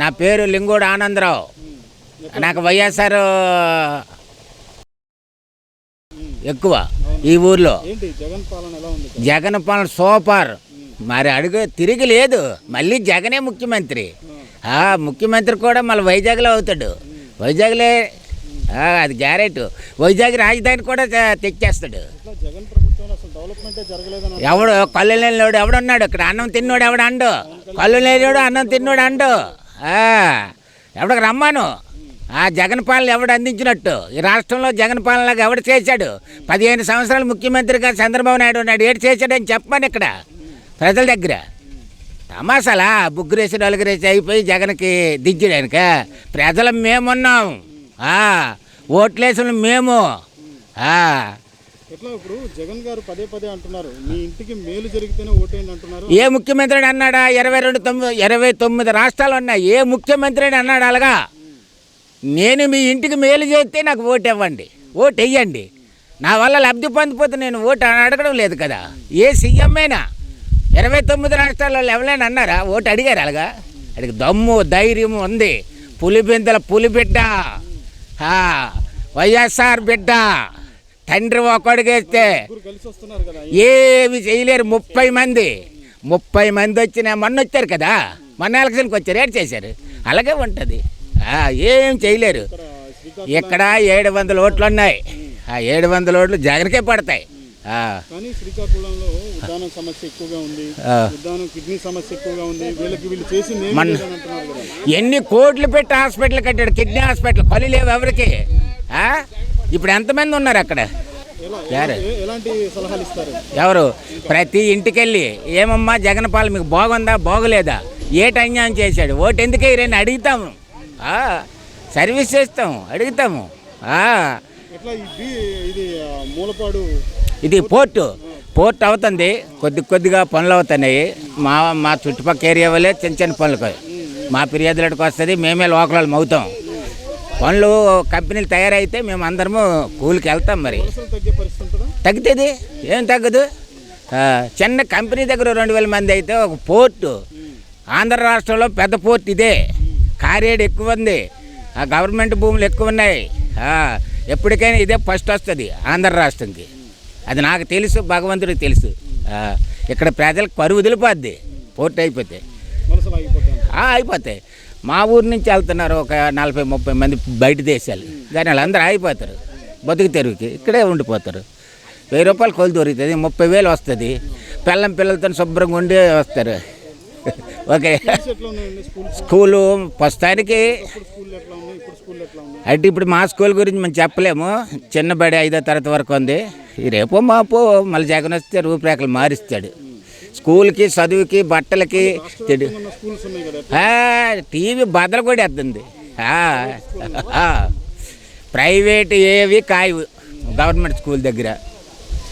నా పేరు లింగోడు ఆనందరావు. నాకు వైఎస్ఆర్ ఎక్కువ ఈ ఊర్లో. జగన్ పాలన సూపర్. మరి అడుగు తిరిగి లేదు. మళ్ళీ జగనే ముఖ్యమంత్రి. ముఖ్యమంత్రి కూడా మళ్ళీ వైజాగ్లో అవుతాడు. వైజాగ్లే అది గ్యారెంట్. వైజాగ్ రాజధాని కూడా తెచ్చేస్తాడు. ఎవడు? కళ్ళు లేనివాడు ఎవడున్నాడు? ఇక్కడ అన్నం తిన్నోడు ఎవడు అండు? కళ్ళు లేనివాడు అన్నం తిన్నోడు అండు. ఎవడికి రమ్మాను. ఆ జగన్ పాలన ఎవడు అందించినట్టు? ఈ రాష్ట్రంలో జగన్ పాలనలాగా ఎవడు చేశాడు? పదిహేను సంవత్సరాలు ముఖ్యమంత్రిగా చంద్రబాబు నాయుడు ఉన్నాడు. ఏడు చేశాడని చెప్పమని ఇక్కడ ప్రజల దగ్గర. తమాసలా బుగ్గురేసి నలుగురేసి అయిపోయి జగన్కి దించడానిక? ప్రజలు మేమున్నాం. ఓట్లేసిన మేము. ఎట్లా ఇప్పుడు జగన్ గారు పదే పదే అంటున్నారు మీ ఇంటికి మేలు జరిగితేనే ఓటేయండి అంటున్నారు. ఏ ముఖ్యమంత్రి అన్నాడా? ఇరవై రెండు తొమ్మిది ఇరవై తొమ్మిది రాష్ట్రాలు ఉన్నాయి. ఏ ముఖ్యమంత్రి అన్నాడు అలాగా? నేను మీ ఇంటికి మేలు చేస్తే నాకు ఓటు ఇవ్వండి. ఓటు వెయ్యండి నా వల్ల లబ్ధి పొందిపోతే నేను ఓటు అడగడం లేదు కదా. ఏ సీఎం అయినా ఇరవై తొమ్మిది రాష్ట్రాల్లో ఎవరైనా అన్నారా? ఓటు అడిగారు అలాగా? అడిగి దమ్ము ధైర్యం ఉంది. పులిబిందల పులిబిడ్డ. వైఎస్ఆర్ బిడ్డ. తండ్రి కదా ఏమి చేయలేరు. ముప్పై మంది. ముప్పై మంది వచ్చిన మొన్న వచ్చారు కదా. మొన్న ఎలక్షన్కి వచ్చారు. ఏడు చేశారు. అలాగే ఉంటుంది. ఏం చేయలేరు. ఇక్కడ ఏడు వందల ఓట్లు ఉన్నాయి. ఆ ఏడు వందల ఓట్లు జగన్కే పడతాయి. ఆ, కానీ శ్రీకాకుళంలో ఉద్దానం సమస్య ఎక్కువగా ఉంది. ఆ. ఉద్దానం కిడ్నీ సమస్య ఎక్కువగా ఉంది. వీళ్ళకి వీళ్ళు చేసింది ఏమీ మన- లేదని అంటున్నారు కదా. ఎన్ని కోట్లు పెట్టి హాస్పిటల్ కట్టాడు? Kidney hospital. కళ్ళు లేవు ఎవరికి? ఇప్పుడు ఎంతమంది ఉన్నారు అక్కడ? ఎవరు? ప్రతి ఇంటికెళ్ళి ఏమమ్మా జగన్ పాలన మీకు బాగుందా బాగోలేదా? ఏటి అన్యాయం చేశాడు? ఓటు ఎందుకు వేయరని అడుగుతాము? సర్వీస్ చేస్తాం అడుగుతాము. ఇది పోర్టు. పోర్ట్ అవుతుంది. కొద్ది కొద్దిగా పనులు అవుతున్నాయి. మా మా చుట్టుపక్కల ఏరియా వాళ్ళే చిన్న చిన్న పనులకు మా ఫిర్యాదులకు వస్తుంది. మేమే లోకల్ అవుతాం. పనులు కంపెనీలు తయారైతే మేము అందరము కూలికి వెళ్తాం మరి. తగ్గుతుంది. ఏం తగ్గదు. చిన్న కంపెనీ దగ్గర రెండు వేల మంది అయితే ఒక పోర్టు. ఆంధ్ర రాష్ట్రంలో పెద్ద పోర్ట్ ఇదే. కారేడు ఎక్కువ ఉంది. ఆ గవర్నమెంట్ భూములు ఎక్కువ ఉన్నాయి. ఎప్పటికైనా ఇదే ఫస్ట్ వస్తుంది ఆంధ్ర రాష్ట్రంకి. అది నాకు తెలుసు భగవంతుడికి తెలుసు. ఇక్కడ ప్రజలకు పరువు వదిలిపోద్ది. పోర్ట్ అయిపోతే. అయిపోతాయి. మా ఊరు నుంచి వెళ్తున్నారు ఒక నలభై ముప్పై మంది బయట దేశాలు. కానీ వాళ్ళందరూ అయిపోతారు బతుకు తెరువుకి ఇక్కడే ఉండిపోతారు. వెయ్యి రూపాయలు కొలు దొరుకుతుంది ముప్పై వేలు వస్తుంది. పిల్లం పిల్లలతో శుభ్రంగా ఉండి వస్తారు. ఓకే. స్కూలు ప్రస్తుతానికి అంటే ఇప్పుడు మా స్కూల్ గురించి మనం చెప్పలేము. చిన్న బడి ఐదో తరగతి వరకు ఉంది. రేపు రేపో మాపో మళ్ళీ జగన్ వస్తే రూపురేఖలు మారిస్తాడు. స్కూల్కి చదువుకి బట్టలకి టీవీ బద్దలు కూడా ఎత్తుంది ఆ, ఆ. ప్రైవేట్ ఏవి కాయవు గవర్నమెంట్ స్కూల్ దగ్గర.